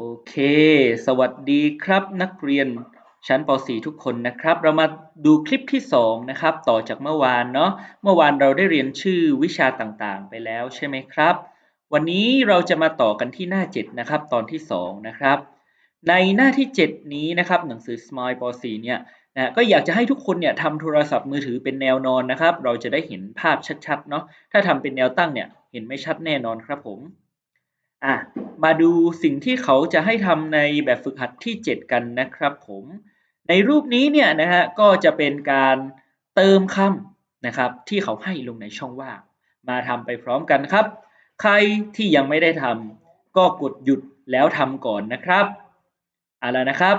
โอเค สวัสดีครับนักเรียนชั้นป .4 ทุกคนนะครับ เรามาดูคลิปที่ 2 นะครับ ต่อจากเมื่อวานเนาะ เมื่อวานเราได้เรียนชื่อวิชาต่างๆ ไปแล้วใช่ไหมครับ วันนี้เราจะมาต่อกันที่หน้า 7 นะครับ ตอนที่ 2 นะครับ ในหน้าที่ 7 นี้นะครับ หนังสือ Smile ป .4 เนี่ยนะก็อยากจะให้ทุกคนเนี่ยทำโทรศัพท์มือถือเป็นแนวนอนนะครับ เราจะได้เห็นภาพชัดๆ เนาะ ถ้าทำเป็นแนวตั้งเนี่ย เห็นไม่ชัดแน่นอนครับผม อะมาดูสิ่งที่เขาจะให้ทำในแบบฝึกหัดที่ 7 กันนะครับผมในรูปนี้เนี่ยนะฮะก็จะเป็นการเติมคำนะครับที่เขาให้ลงในช่องว่างมาทำไปพร้อมกันครับ ใครที่ยังไม่ได้ทำก็กดหยุดแล้วทำก่อนนะครับเอาละนะครับ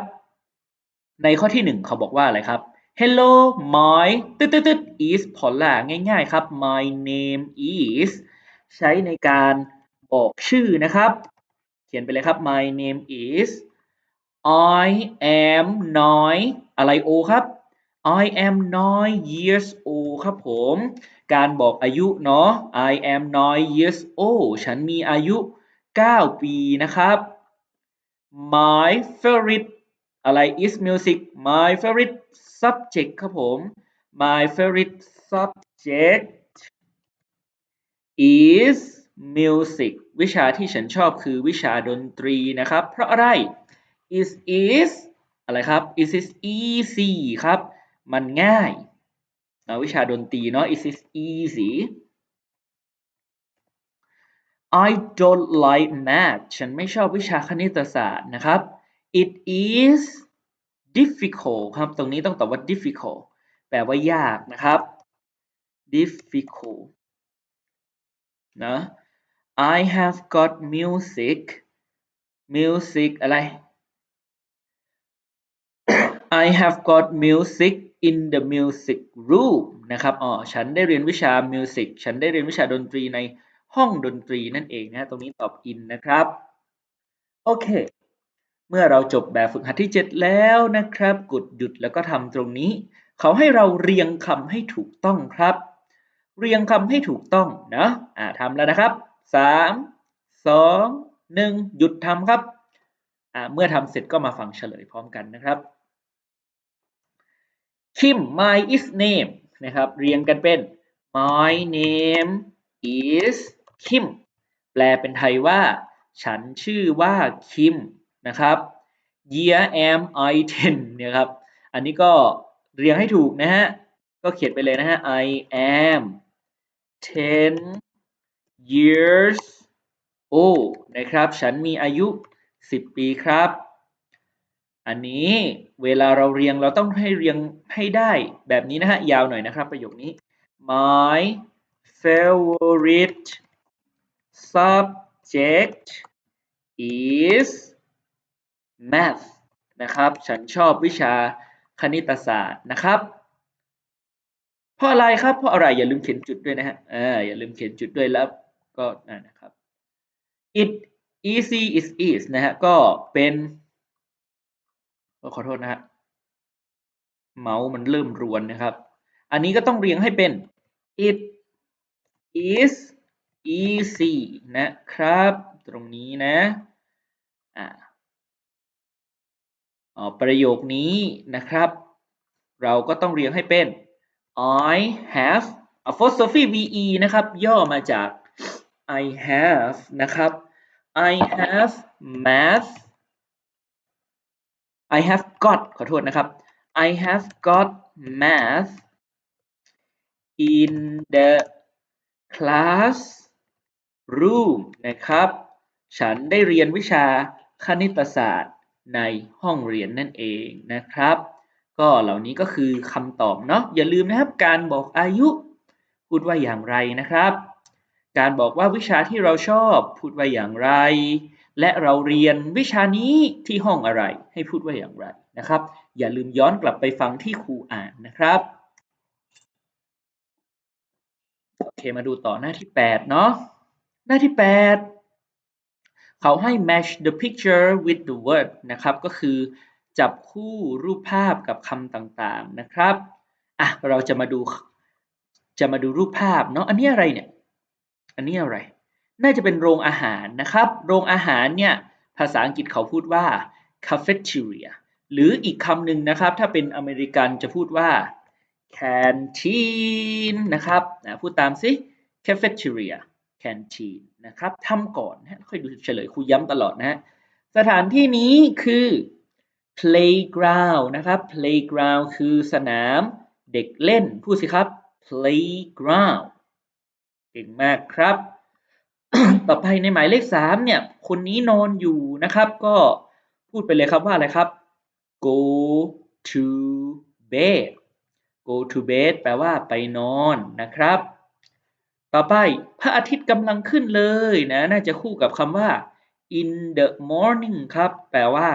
ในข้อที่ 1 เขาบอกว่าอะไรครับ Hello my ตึ๊ดตึ๊ด is Paula ง่ายๆครับ my name is ใช้ในการ บอกชื่อนะครับ เขียนไปเลยครับ my name is I am nine อะไร o ครับ I am nine years old ครับผม การบอกอายุเนาะ I am nine years old ฉันมีอายุ 9 ปีนะครับ My favorite อะไร is music My favorite subject ครับผม My favorite subject is music วิชาที่ฉันชอบคือวิชาดนตรีนะครับ เพราะอะไร is is อะไรครับ is is easy ครับ มันง่ายนะวิชาดนตรีเนาะ is is easy I don't like math ฉันไม่ชอบวิชาคณิตศาสตร์นะครับ it is difficult ครับ ตรงนี้ต้องตอบว่า difficult แปลว่ายากนะครับ difficult นะ I have got music music อะไร I have got music in the music room นะครับ อ๋อ ฉันได้เรียนวิชา music ฉันได้เรียนวิชาดนตรีในห้องดนตรีนั่นเองนะ ตรงนี้ตอบ in นะครับ โอเค เมื่อเราจบแบบฝึกหัดที่ 7 แล้วนะครับ กดหยุดแล้วก็ทำตรงนี้ เขาให้เราเรียงคำให้ถูกต้องครับ เรียงคำให้ถูกต้องนะ อ่าทำแล้วนะครับ 3 2 1 หยุดทำครับอ่าเมื่อทำเสร็จก็มาฟังเฉลยพร้อมกันนะครับคิม my is name นะครับ เรียงกันเป็น my name is Kim แปลเป็นไทยว่า ฉันชื่อว่าคิมนะครับ year am I 10เนี่ยครับ อันนี้ก็เรียงให้ถูกนะฮะ ก็เขียนไปเลยนะฮะ I am 10 years old นะครับ ฉันมีอายุ 10 ปีครับ อันนี้เวลาเราเรียงเราต้องให้เรียงให้ได้แบบนี้นะฮะ ยาวหน่อยนะครับประโยคนี้ my favorite subject is math นะครับ ฉันชอบวิชาคณิตศาสตร์นะครับเพราะอะไรครับเพราะอะไรอย่าลืมเขียนจุดด้วยนะฮะอ่าอย่าลืมเขียนจุดด้วยแล้ว ก็นะครับ it easy is is นะฮะก็เป็นขอโทษนะฮะเมาส์มันเริ่มรวนนะครับ อันนี้ก็ต้องเรียงให้เป็น it is easy นะครับ ตรงนี้นะอ่าอ๋อประโยคนี้นะครับ เราก็ต้องเรียงให้เป็น I have apostrophe ve นะครับ ย่อมาจาก I have นะครับ I have math I have got ขอโทษนะครับ I have got math in the class room นะครับ ฉันได้เรียนวิชาคณิตศาสตร์ในห้องเรียนนั่นเองนะครับ ก็เหล่านี้ก็คือคำตอบเนาะอย่าลืมนะครับการบอกอายุ พูดว่าอย่างไรนะครับ การบอกว่าวิชาที่เราชอบพูดว่าอย่างไร และเราเรียนวิชานี้ที่ห้องอะไร ให้พูดว่าอย่างไรนะครับ อย่าลืมย้อนกลับไปฟังที่ครูอ่านนะครับโอเคมาดูต่อหน้าที่ 8 เนาะหน้าที่ 8 เขาให้ match the picture with the word นะครับ ก็คือจับคู่รูปภาพกับคำต่างๆนะครับ อะ เราจะมาดู จะมาดูรูปภาพเนาะ อันนี้อะไรเนี่ย อันนี้อะไร น่าจะเป็นโรงอาหารนะครับ โรงอาหารเนี่ยภาษาอังกฤษเขาพูดว่า cafeteria หรืออีกคำหนึ่งนะครับ ถ้าเป็นอเมริกันจะพูดว่า canteen นะครับนะพูดตามสิ cafeteria canteen นะครับทำก่อนนะค่อยดูเฉลยครูย้ำตลอดนะฮะสถานที่นี้คือ playground นะครับ playground คือสนามเด็กเล่น พูดสิครับ playground เก่งมากครับ ต่อไปในหมายเลขสามเนี่ย คนนี้นอนอยู่นะครับ ก็พูดไปเลยครับว่าอะไรครับ go to bed go to bed แปลว่าไปนอนนะครับ ต่อไปพระอาทิตย์กำลังขึ้นเลยนะ น่าจะคู่กับคำว่า in the morning ครับ แปลว่า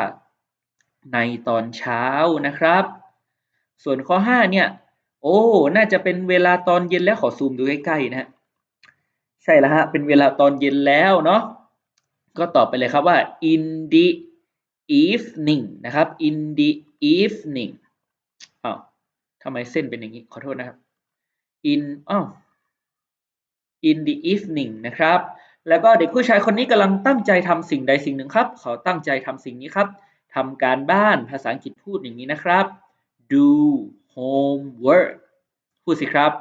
ในตอนเช้านะครับ ส่วนข้อ 5 เนี่ย โอ้ น่าจะเป็นเวลาตอนเย็นแล้วขอซูมดูใกล้ๆนะฮะ ใช่แล้วฮะ เป็นเวลาตอนเย็นแล้วเนาะ ก็ตอบไปเลยครับว่า in the evening นะครับ in the evening อ้าวทำไมเส้นเป็นอย่างนี้ ขอโทษนะครับ in อ้าว in the evening นะครับ แล้วก็เด็กผู้ชายคนนี้กำลังตั้งใจทำสิ่งใดสิ่งหนึ่งครับ เขาตั้งใจทำสิ่งนี้ครับทำการบ้านภาษาอังกฤษพูดอย่างนี้นะครับ do homework พูดสิครับ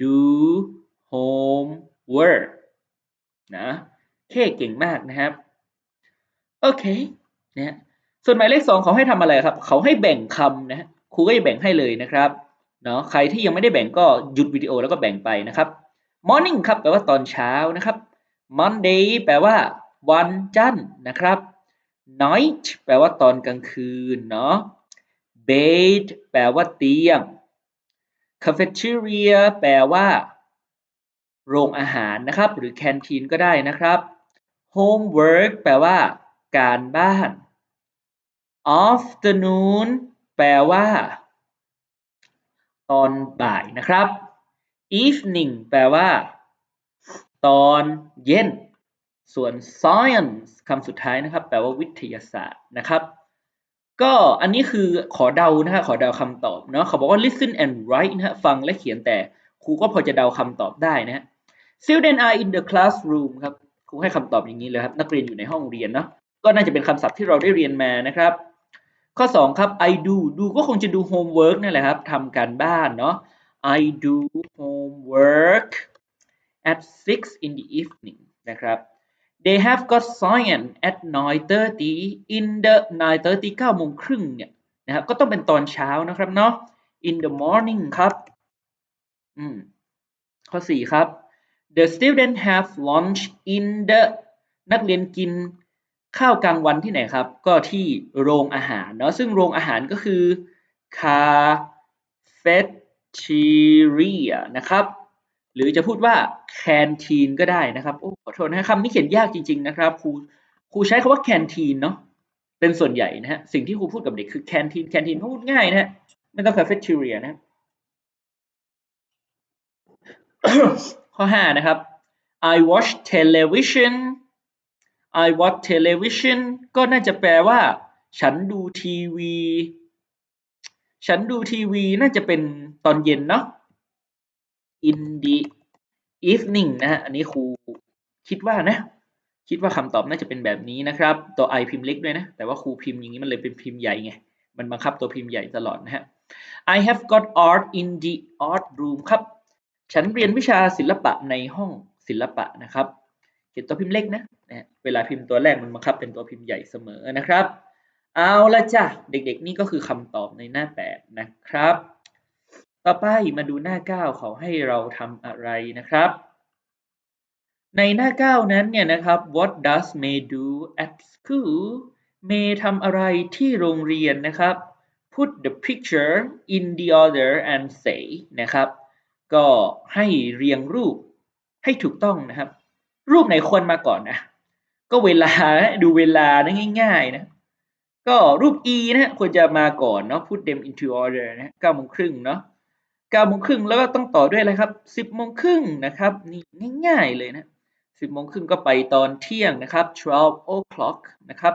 do homework นะเคเก่งมากนะครับ โอเคนะส่วนหมายเลขสองเขาให้ทำอะไรครับ เขาให้แบ่งคำนะครูก็จะแบ่งให้เลยนะครับเนาะใครที่ยังไม่ได้แบ่งก็หยุดวิดีโอแล้วก็แบ่งไปนะครับ morning ครับแปลว่าตอนเช้านะครับ Monday แปลว่า วันจันทร์นะครับ night แปลว่าตอนกลางคืนเนาะ bed แปลว่าเตียง cafeteria แปลว่า โรงอาหารนะครับ หรือ canteen ก็ได้นะครับ homework แปลว่า การบ้าน afternoon แปลว่า ตอนบ่ายนะครับ evening แปลว่า ตอนเย็น ส่วน science คำสุดท้ายนะครับ แปลว่าวิทยาศาสตร์นะครับก็อันนี้คือขอเดานะฮะขอเดาคำตอบเนาะเขาบอกว่า listen and write นะฮะฟังและเขียนแต่ครูก็พอจะเดาคำตอบได้นะฮะ Student are in the classroom ครับครูให้คำตอบอย่างนี้เลยครับนักเรียนอยู่ในห้องเรียนเนาะก็น่าจะเป็นคำศัพท์ที่เราได้เรียนมานะครับ ข้อ 2 ครับ I do do ก็คงจะดู homework นั่นแหละครับทำการบ้านเนาะ I do homework at 6 in the evening นะครับ They have got science at 9:30 in the 9:30 9โมงครึ่งเนี่ยนะครับก็ต้องเป็นตอนเช้านะครับเนาะ in the morning ครับอืมข้อ 4 ครับ The student have lunch in the นักเรียนกินข้าวกลางวันที่ไหนครับ ก็ที่โรงอาหารเนาะซึ่งโรงอาหารก็คือ cafeteria นะครับ หรือจะพูดว่า canteen ก็ได้นะครับโอ้ขอโทษนะคำนี้เขียนยากจริง ๆ นะครับครูครูใช้คาว่า canteen เนาะเป็นส่วนใหญ่นะฮะสิ่งที่ครูพูดกับเด็กคือ canteen canteen พูดง่ายนะฮะไม่ต้อง cafeteria นะ ข้อ 5 นะครับ I watch television I watch television ก็น่าจะแปลว่า ฉันดูทีวี ฉันดูทีวีน่าจะเป็นตอนเย็นเนาะ in the evening นะฮะ อันนี้ครูคิดว่านะ คิดว่าคำตอบน่าจะเป็นแบบนี้นะครับ ตัว i พิมพ์เล็กด้วยนะ แต่ว่าครูพิมพ์อย่างนี้มันเลยเป็นพิมพ์ใหญ่ไง มันบังคับตัวพิมพ์ใหญ่ตลอดนะฮะ I have got art in the art room ครับ ฉันเรียนวิชาศิลปะในห้องศิลปะนะครับ เขียนตัวพิมพ์เล็กนะนะเวลาพิมพ์ตัวแรกมันบังคับเป็นตัวพิมพ์ใหญ่เสมอนะครับ เอาละจ้ะเด็กๆ นี่ก็คือคำตอบในหน้า 8 นะครับ ต่อไปมาดูหน้า 9 เขาให้เราทำอะไรนะครับ ในหน้า 9 นั้นเนี่ยนะครับ what does May do at school May ทำอะไรที่โรงเรียนนะครับ put the picture in the order and say นะครับ ก็ให้เรียงรูปให้ถูกต้องนะครับ รูปไหนควรมาก่อนนะก็เวลาดูเวลานะง่ายๆนะก็รูป e นะควรจะมาก่อนเนาะ put them into order นะเก้าโมงครึ่งเนาะเก้าโมงครึ่งแล้วก็ต้องต่อด้วยอะไรครับสิบโมงครึ่งนะครับนี่ง่ายๆเลยนะสิบโมงครึ่งก็ไปตอนเที่ยงนะครับ twelve o'clock นะครับ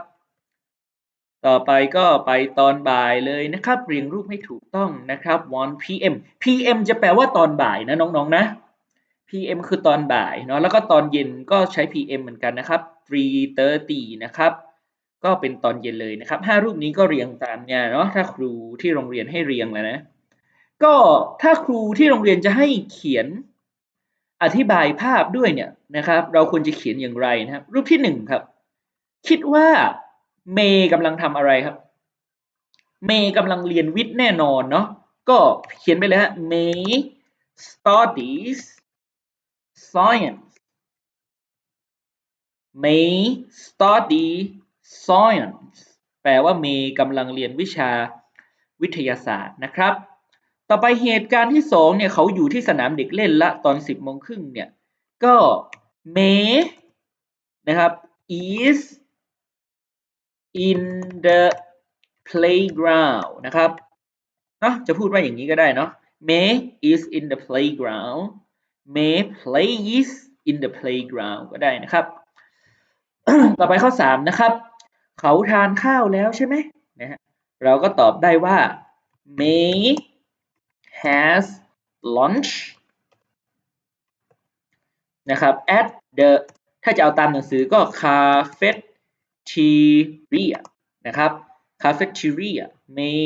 ต่อไปก็ไปตอนบ่ายเลยนะครับ เรียงรูปให้ถูกต้องนะครับ one p.m. p.m. จะแปลว่าตอนบ่ายนะน้องๆนะ PM คือตอนบ่ายเนาะแล้วก็ตอนเย็นก็ใช้ PM เหมือนกันนะครับ 3:30 นะครับ ก็เป็นตอนเย็นเลยนะครับห้ารูปนี้ก็เรียงตามเนี่ยเนาะถ้าครูที่โรงเรียนให้เรียงแล้วนะ ก็ถ้าครูที่โรงเรียนจะให้เขียนอธิบายภาพด้วยเนี่ยนะครับ เราควรจะเขียนอย่างไรนะครับ รูปที่หนึ่งครับ คิดว่า เมย์กำลังทำอะไรครับ เมย์กำลังเรียนวิทย์แน่นอนเนาะก็เขียนไปเลยฮะ May studies science May study science แปลว่าเมย์กำลังเรียนวิชาวิทยาศาสตร์นะครับ ต่อไปเหตุการณ์ที่สองเนี่ยเขาอยู่ที่สนามเด็กเล่นละตอนสิบโมงครึ่งเนี่ย ก็ May นะครับ is in the playground นะครับเนาะจะพูดว่าอย่างนี้ก็ได้เนาะ May is in the playground May plays in the playground ก็ได้นะครับ ต่อไปข้อ 3 นะครับ เขาทานข้าวแล้วใช่ไหมนะฮะเราก็ตอบได้ว่า May has lunch นะครับ at the ถ้าจะเอาตามหนังสือก็ cafe cafeteria นะครับ cafeteria May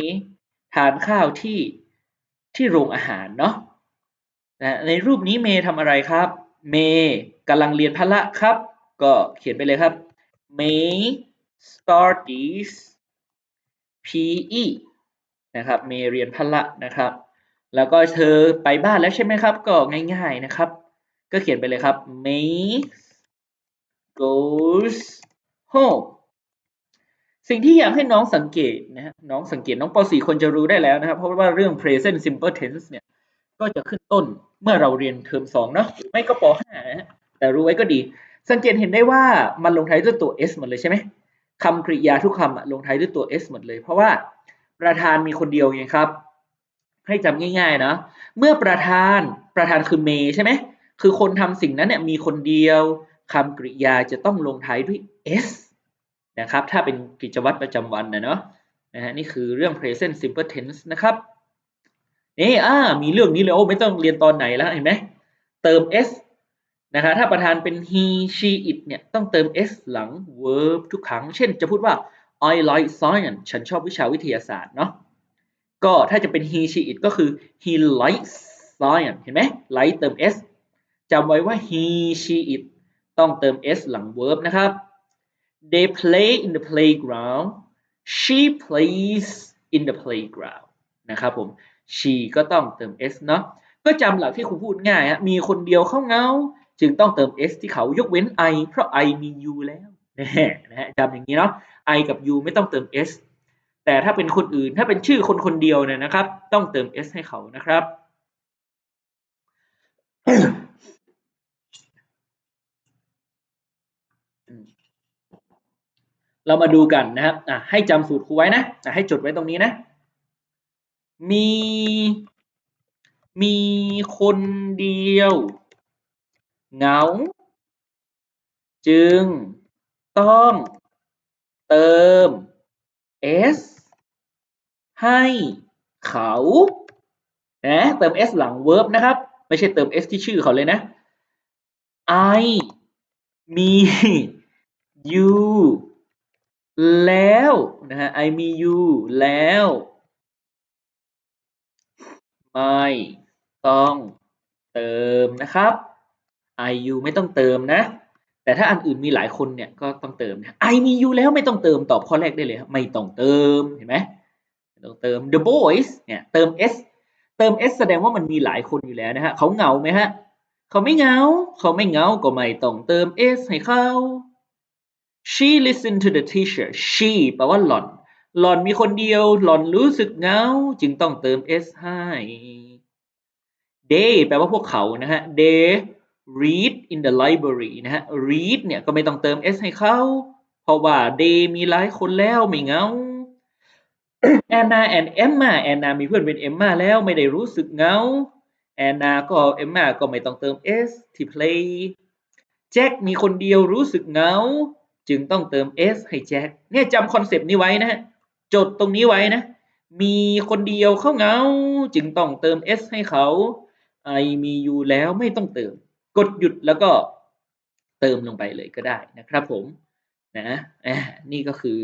ทานข้าวที่ที่โรงอาหารเนาะนะในรูปนี้เมย์ทำอะไรครับ เมย์กำลังเรียนพละครับ ก็เขียนไปเลยครับ May studies PE นะครับ เมย์เรียนพละนะครับ แล้วก็เธอไปบ้านแล้วใช่ไหมครับ ก็ง่ายๆนะครับ ก็เขียนไปเลยครับ May goes home สิ่งที่อยากให้น้องสังเกตนะฮะน้องสังเกตน้องป .4 คนจะรู้ได้แล้วนะครับ เพราะว่าเรื่อง present simple tense เนี่ยก็จะขึ้นต้นเมื่อเราเรียนเทอม2เนาะไม่ก็ป .5 นะฮะแต่รู้ไว้ก็ดี สังเกตเห็นได้ว่ามันลงท้ายด้วยตัว s หมดเลยใช่ไหมคำกริยาทุกคำอะลงท้ายด้วยตัว s หมดเลย เพราะว่าประธานมีคนเดียวไงครับ ให้จำง่ายๆนะเมื่อประธานประธานคือเมใช่ไหมคือคนทำสิ่งนั้นเนี่ยมีคนเดียวคำกริยาจะต้องลงท้ายด้วย s นะครับ ถ้าเป็นกิจวัตรประจำวันนะเนาะนะฮะนี่คือเรื่อง present simple tense นะครับนี่อ่ามีเรื่องนี้เลยโอ้ไม่ต้องเรียนตอนไหนแล้วเห็นไหมเติม s นะคะถ้าประธานเป็น he she it เนี่ยต้องเติม s หลัง verb ทุกครั้ง เช่นจะพูดว่า I like science ฉันชอบวิชาวิทยาศาสตร์เนาะก็ถ้าจะเป็น he she it ก็คือ he likes science เห็นไหม like เติม s จำไว้ว่า he she it ต้องเติม s หลัง verb นะครับ they play in the playground she plays in the playground นะครับผม she ก็ต้องเติม s เนาะก็จำหลักที่ครูพูดง่ายฮะมีคนเดียวเข้าเงา จึงต้องเติม s ที่เขายกเว้น i เพราะ i มี u แล้วนะฮะจำอย่างนี้เนาะ i กับ u ไม่ต้องเติม s แต่ถ้าเป็นคนอื่นถ้าเป็นชื่อคนคนเดียวเนี่ยนะครับ ต้องเติม s ให้เขานะครับ เรามาดูกันนะครับให้จำสูตรครูไว้นะอะให้จดไว้ตรงนี้นะ มี มีคนเดียว เหงา จึงต้องเติม s ให้เขานะเติม s หลัง verb นะครับ ไม่ใช่เติม s ที่ชื่อเขาเลยนะ I มี you แล้วนะฮะ I มี you แล้ว ไม่ต้องเติมนะครับ I you ไม่ต้องเติมนะ แต่ถ้าอันอื่นมีหลายคนเนี่ยก็ต้องเติมนะ I มี you แล้วไม่ต้องเติมตอบข้อแรกได้เลยครับไม่ต้องเติมเห็นไหมต้องเติม the boys เนี่ยเติม s เติม s แสดงว่ามันมีหลายคนอยู่แล้วนะฮะเขาเหงาไหมฮะเขาไม่เหงาเขาไม่เหงาก็ไม่ต้องเติม s ให้เขา she listened to the teacher she แปลว่าหล่อน หล่อนมีคนเดียว หล่อนรู้สึกเหงา จึงต้องเติม s ให้ they แปลว่าพวกเขานะฮะ they read in the library นะฮะ read เนี่ยก็ไม่ต้องเติม s ให้เขา เพราะว่า they มีหลายคนแล้วไม่เหงา Anna and Emma Anna มีเพื่อนเป็น Emma แล้วไม่ได้รู้สึกเหงา Anna ก็ Emma ก็ไม่ต้องเติม s ที่ play Jack มีคนเดียวรู้สึกเหงา จึงต้องเติม s ให้ Jack เนี่ยจำคอนเซปต์นี้ไว้นะฮะจดตรงนี้ไว้นะ มีคนเดียวเขาเหงา จึงต้องเติม s ให้เขา I มี you แล้วไม่ต้องเติม กดหยุดแล้วก็เติมลงไปเลยก็ได้นะครับผมนะอะนี่ก็คือ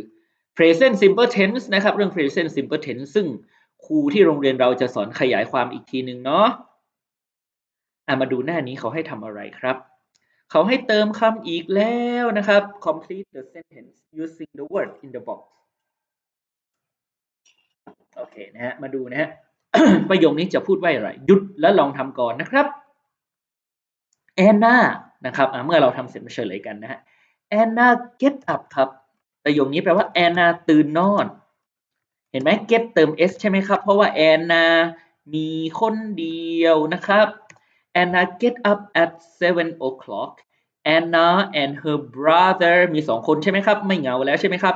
present simple tense นะครับ เรื่อง present simple tense ซึ่งครูที่โรงเรียนเราจะสอนขยายความอีกทีหนึ่งเนาะะมาดูหน้านี้เขาให้ทำอะไรครับ เขาให้เติมคำอีกแล้วนะครับ complete the sentence using the word in the box โอเคนะฮะ มาดูนะฮะ ประโยคนี้จะพูดว่าอะไร หยุดแล้วลองทำก่อนนะครับ แอนนานะครับเมื่อเราทำเสร็จมาเฉลยกันนะฮะ แอนนา get up ครับ ประโยคนี้แปลว่าแอนนาตื่นนอน เห็นไหม get เติม s ใช่ไหมครับ เพราะว่าแอนนามีคนเดียวนะครับ Anna get up at seven o'clock Anna and her brother มีสองคนใช่ไหมครับ ไม่เหงาแล้วใช่ไหมครับ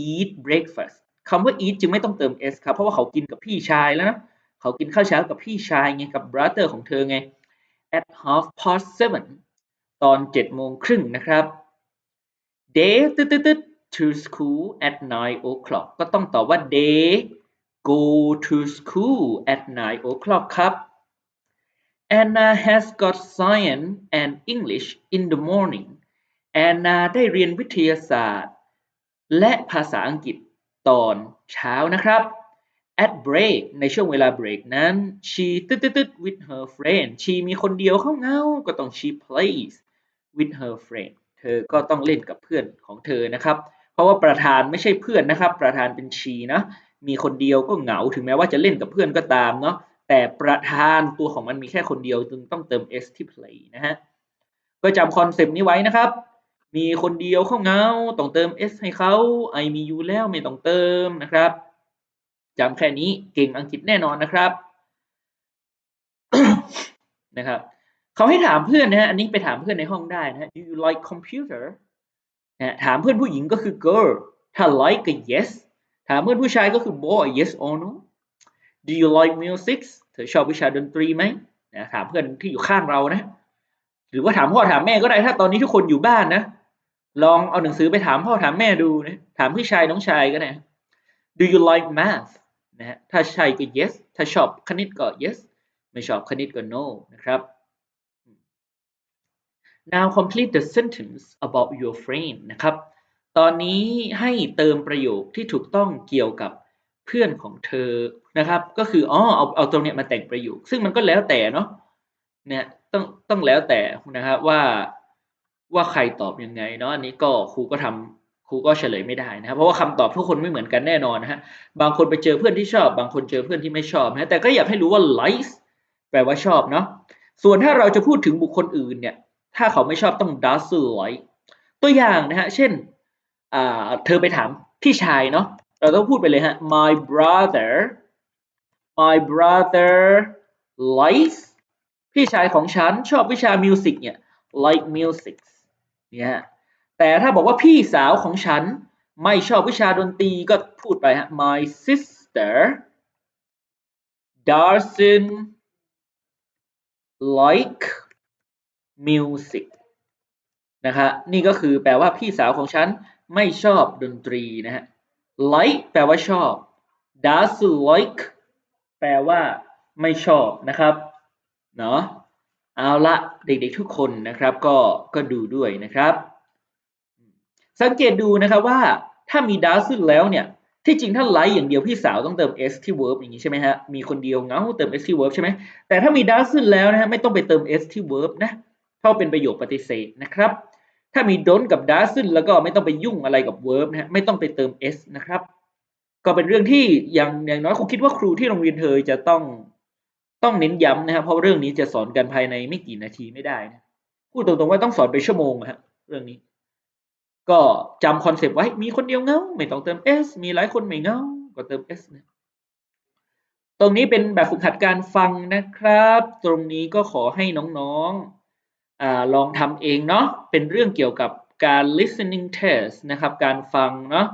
eat breakfast คำว่า eat จึงไม่ต้องเติม s ครับ เพราะว่าเขากินกับพี่ชายแล้วนะ เขากินข้าวเช้ากับพี่ชายไง กับ brother ของเธอไง at half past seven ตอนเจ็ดโมงครึ่งนะครับ they ตึ๊ดตึ๊ดตึ๊ด to school at nine o'clock ก็ต้องตอบว่า they go to school at nine o'clock ครับ Anna has got science and English in the morning Anna ได้เรียนวิทยาศาสตร์ และภาษาอังกฤษตอนเช้านะครับ at break ในช่วงเวลา break นั้น she ตึ๊ดตึ๊ด with her friend she มีคนเดียวเข้าเงา ก็ต้อง she plays with her friend เธอก็ต้องเล่นกับเพื่อนของเธอนะครับ เพราะว่าประธานไม่ใช่เพื่อนนะครับ ประธานเป็น she นะ มีคนเดียวก็เหงา ถึงแม้ว่าจะเล่นกับเพื่อนก็ตามเนาะ แต่ประธานตัวของมันมีแค่คนเดียว จึงต้องเติม s ที่ play นะฮะ ก็จำคอนเซปต์นี้ไว้นะครับ มีคนเดียวเข้าเงา ต้องเติม s ให้เขา I มีอยู่แล้วไม่ต้องเติมนะครับจำแค่นี้เก่งอังกฤษแน่นอนนะครับนะครับเขาให้ถามเพื่อนนะฮะ อันนี้ไปถามเพื่อนในห้องได้นะฮะ Do you like computer นะถามเพื่อนผู้หญิงก็คือ girl ถ้า like ก็ yes ถามเพื่อนผู้ชายก็คือ boy yes or no Do you like music เธอชอบวิชาดนตรีไหมนะถามเพื่อนที่อยู่ข้างเรานะ หรือว่าถามพ่อถามแม่ก็ได้ถ้าตอนนี้ทุกคนอยู่บ้านนะ ลองเอาหนังสือไปถามพ่อถามแม่ดูนะถามพี่ชายน้องชายก็ได้ Do you like math นะฮะถ้าใช่ก็ yes ถ้าชอบคณิตก็ yes ไม่ชอบคณิตก็ no นะครับ Now complete the sentence about your friend นะครับ ตอนนี้ให้เติมประโยคที่ถูกต้องเกี่ยวกับ เพื่อนของเธอนะครับ ก็คืออ๋อเอาเอาตรงเนี้ยมาแต่งประโยค ซึ่งมันก็แล้วแต่เนาะเนี่ยต้องต้องแล้วแต่นะครับว่าว่าใครตอบยังไงเนาะอันนี้ก็ครูก็ทำครูก็เฉลยไม่ได้นะครับ เพราะว่าคำตอบทุกคนไม่เหมือนกันแน่นอนนะฮะบางคนไปเจอเพื่อนที่ชอบ บางคนเจอเพื่อนที่ไม่ชอบนะแต่ก็อยากให้รู้ว่า like แปลว่าชอบเนาะส่วนถ้าเราจะพูดถึงบุคคลอื่นเนี่ย ถ้าเขาไม่ชอบต้อง does like ตัวอย่างนะฮะเช่นอ่าเธอไปถามพี่ชายเนาะ เราต้องพูดไปเลยฮะ my brother my brother likes พี่ชายของฉันชอบวิชามิวสิกเนี่ย like music เนี่ยแต่ถ้าบอกว่าพี่สาวของฉันไม่ชอบวิชาดนตรีก็พูดไปฮะ my sister doesn't like music นะครับนี่ก็คือแปลว่าพี่สาวของฉันไม่ชอบดนตรีนะฮะ like แปลว่าชอบ does like แปลว่าไม่ชอบนะครับเนาะเอาละเด็กๆทุกคนนะครับก็ก็ดูด้วยนะครับ สังเกตดูนะครับว่าถ้ามี does แล้วเนี่ยที่จริงถ้า like อย่างเดียวพี่สาวต้องเติม s ที่ verb อย่างนี้ใช่ไหมฮะ มีคนเดียวเงาเติม s ที่ verb ใช่ไหมแต่ถ้ามี does แล้วนะฮะไม่ต้องไปเติม s ที่ verb นะเพราเป็นประโยคปฏิเสธนะครับ ถ้ามี don't กับ does แล้วก็ไม่ต้องไปยุ่งอะไรกับ verb นะฮะไม่ต้องไปเติม s นะครับ ก็เป็นเรื่องที่อย่างอย่างน้อยครูคิดว่าครูที่โรงเรียนเธอจะต้องต้องเน้นย้ำนะครับเพราะเรื่องนี้จะสอนกันภายในไม่กี่นาทีไม่ได้นะพูดตรงๆว่าต้องสอนไปชั่วโมงฮะเรื่องนี้ ก็จำคอนเซปต์ไว้มีคนเดียวเงาไม่ต้องเติม s มีหลายคนไม่เงาก็เติม s นะตรงนี้เป็นแบบฝึกหัดการฟังนะครับ ตรงนี้ก็ขอให้น้องๆ อลองทำเองเนาะเป็นเรื่องเกี่ยวกับการ listening test นะครับการฟังเนาะ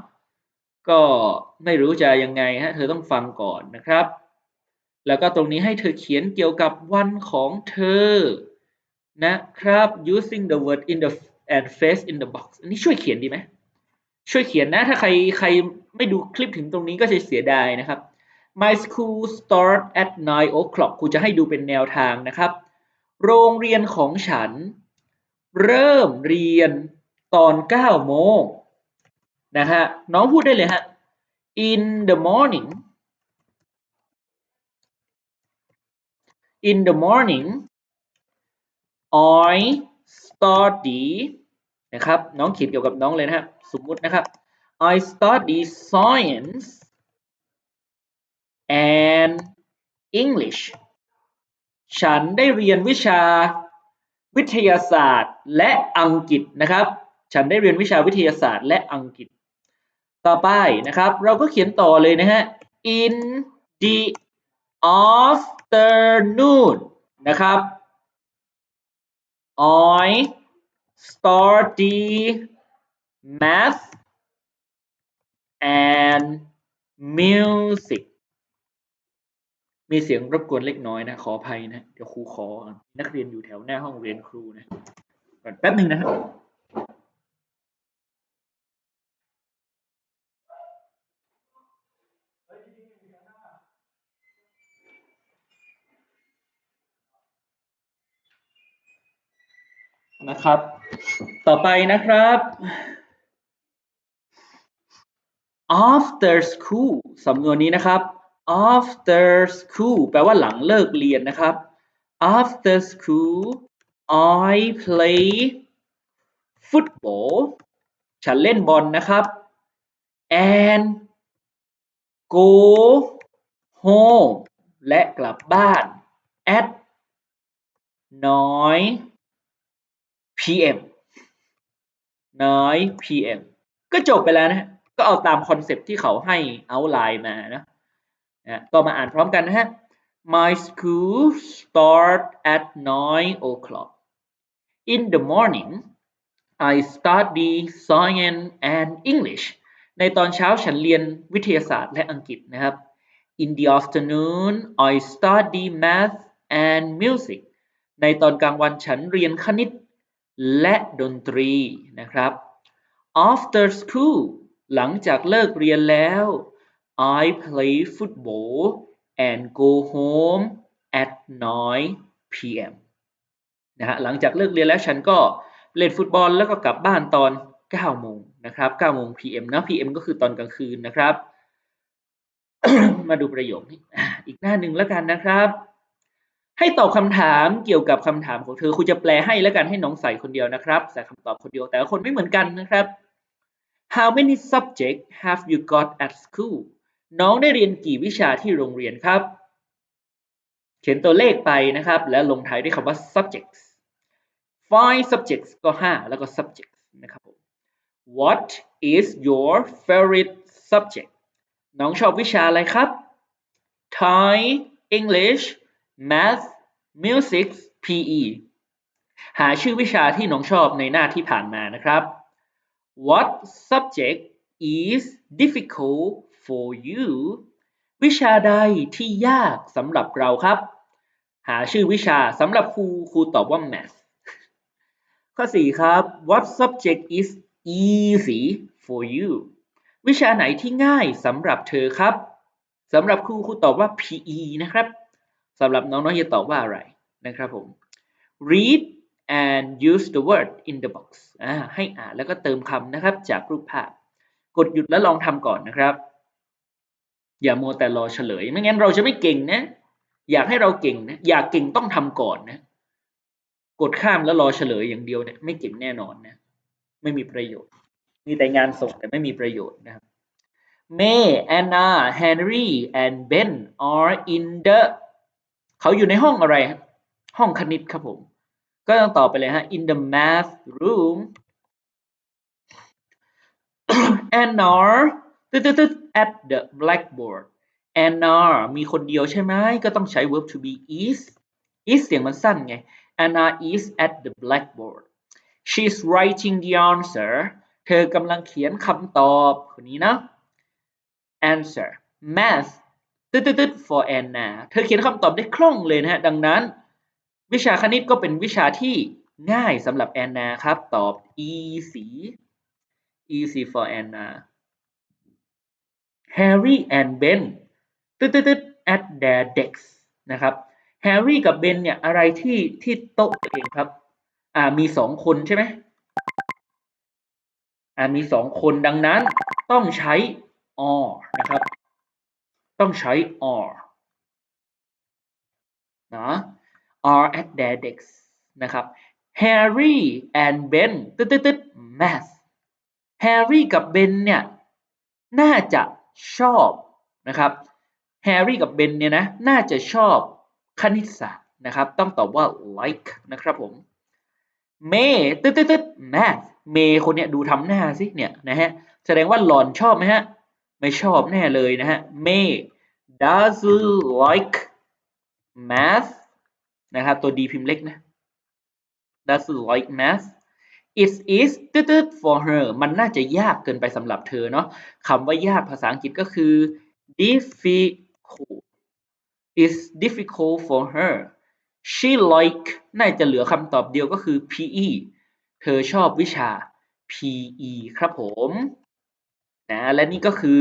ก็ไม่รู้จะยังไงฮะเธอต้องฟังก่อนนะครับ แล้วก็ตรงนี้ให้เธอเขียนเกี่ยวกับวันของเธอนะครับ using the word in the and face in the box อันนี้ช่วยเขียนดีไหมช่วยเขียนนะ ถ้าใครใครไม่ดูคลิปถึงตรงนี้ก็จะเสียดายนะครับ My school start at 9 o'clock ครูจะให้ดูเป็นแนวทางนะครับ โรงเรียนของฉัน เริ่มเรียนตอน9โมงนะฮะน้องพูดได้เลยฮะ in the morning in the morning I study นะครับน้องเขียนเกี่ยวกับน้องเลยนะครับสมมุตินะครับ I study science and English ฉันได้เรียนวิชาวิทยาศาสตร์และอังกฤษนะครับ ฉันได้เรียนวิชาวิทยาศาสตร์และอังกฤษ ต่อไปนะครับ เราก็เขียนต่อเลยนะฮะ in the afternoon นะครับ I study math and music มีเสียงรบกวนเล็กน้อยนะ ขออภัยนะ เดี๋ยวครูขอ นักเรียนอยู่แถวหน้าห้องเรียนครูนะก่อนแป๊บหนึ่งนะครับนะครับ ต่อไปนะครับ after school สำนวนนี้นะครับ after school แปลว่าหลังเลิกเรียนนะครับ after school I play football ฉันเล่นบอลนะครับ and go home และกลับบ้าน at น้อย PM น้อย PM ก็จบไปแล้วนะ ก็เอาตามคอนเซปที่เขาให้ outline มานะ นะก็มาอ่านพร้อมกันนะฮะ My school start at 9 o'clock in the morning I study science and English ในตอนเช้าฉันเรียนวิทยาศาสตร์และอังกฤษนะครับ In the afternoon I study math and music ในตอนกลางวันฉันเรียนคณิตและดนตรีนะครับ after school หลังจากเลิกเรียนแล้ว I play football and go home at 9 p.m. นะฮะหลังจากเลิกเรียนแล้วฉันก็เล่นฟุตบอลแล้วก็กลับบ้านตอน 9 โมงนะครับ9โมง p.m. นะ p.m. ก็คือตอนกลางคืนนะครับ มาดูประโยคนี้อีกหน้าหนึ่งแล้วกันนะครับ ให้ตอบคำถามเกี่ยวกับคำถามของเธอครูจะแปลให้แล้วกันให้น้องใส่คนเดียวนะครับใส่คำตอบคนเดียวแต่ละคนไม่เหมือนกันนะครับ How many subjects have you got at school น้องได้เรียนกี่วิชาที่โรงเรียนครับ เขียนตัวเลขไปนะครับ แล้วลงท้ายด้วยคำว่า subjects five subjects ก็ 5 แล้วก็ subjects นะครับผม What is your favorite subject น้องชอบวิชาอะไรครับ Thai English Math Music PE หาชื่อวิชาที่น้องชอบในหน้าที่ผ่านมานะครับ What subject is difficult for you วิชาใดที่ยากสำหรับเราครับ หาชื่อวิชาสำหรับครูครูตอบว่า math ข้อ 4 ครับ What subject is easy for you วิชาไหนที่ง่ายสำหรับเธอครับสำหรับครูครูตอบว่า PE นะครับสำหรับน้องๆจะตอบว่าอะไรนะครับผม read and use the word in the box ให้อ่านแล้วก็เติมคำนะครับจากรูปภาพ กดหยุดแล้วลองทำก่อนนะครับ อย่ามัวแต่รอเฉลย ไม่งั้นเราจะไม่เก่งนะ อยากให้เราเก่งนะ อยากเก่งต้องทำก่อนนะ กดข้ามแล้วรอเฉลยอย่างเดียวเนี่ยไม่เก่งแน่นอนนะ ไม่มีประโยชน์ มีแต่งานส่งแต่ไม่มีประโยชน์นะครับ May Anna Henry and Ben are in the เขาอยู่ในห้องอะไร ห้องคณิตครับผม ก็ต้องตอบไปเลยฮะ in the math room and are ตึ๊ดตึ๊ดตึ๊ด at the blackboard and are มีคนเดียวใช่ไหมก็ต้องใช้ verb to be is is เสียงมันสั้นไง Anna is at the blackboard she's writing the answer เธอกำลังเขียนคำตอบคนนี้นะ answer math ตึ๊ดตึ๊ดตึ๊ด for Anna เธอเขียนคำตอบได้คล่องเลยนะฮะ ดังนั้น วิชาคณิตก็เป็นวิชาที่ง่ายสำหรับแอนนาครับ ตอบ easy easy for Anna Harry and Ben ตึ๊ดตึ๊ดตึ๊ด at their desks นะครับ Harry กับ Ben เนี่ย อะไรที่ที่โต๊ะเองครับ อ่า มีสองคนใช่ไหมอ่า มีสองคนดังนั้นต้องใช้ or นะครับ ต้องใช้ or นะ are at their desks นะครับ Harry and Ben ตึ๊ดตึ๊ดตึ๊ด math Harry กับ Ben เนี่ย น่าจะ ชอบนะครับ Harry กับ Ben เนี่ยนะน่าจะชอบคณิตศาสตร์นะครับ ต้องตอบว่า like นะครับผม May ตึ๊ดตึ๊ดตึ๊ด math May คนเนี้ยดูทำหน้าสิเนี่ยนะฮะแสดงว่าหลอนชอบไหมฮะ ไม่ชอบแน่เลยนะฮะ May does like math นะครับ ตัวดีพิมพ์เล็กนะ does like math it is ตึ๊ดๆ for her มันน่าจะยากเกินไปสำหรับเธอเนาะคำว่ายากภาษาอังกฤษก็คือ difficult is difficult for her she like น่าจะเหลือคำตอบเดียวก็คือ PE เธอชอบวิชา PE ครับผมนะและนี่ก็คือ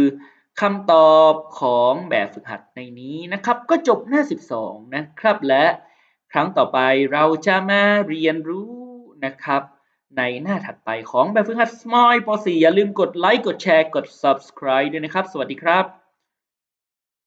คำตอบของแบบฝึกหัดในนี้นะครับ ก็จบหน้า 12 นะครับ และครั้งต่อไปเราจะมาเรียนรู้นะครับ ในหน้าถัดไปของแบบฝึกหัด Smile ป .4 อย่าลืมกดไลค์ กดแชร์ กด subscribe ด้วยนะครับ สวัสดีครับ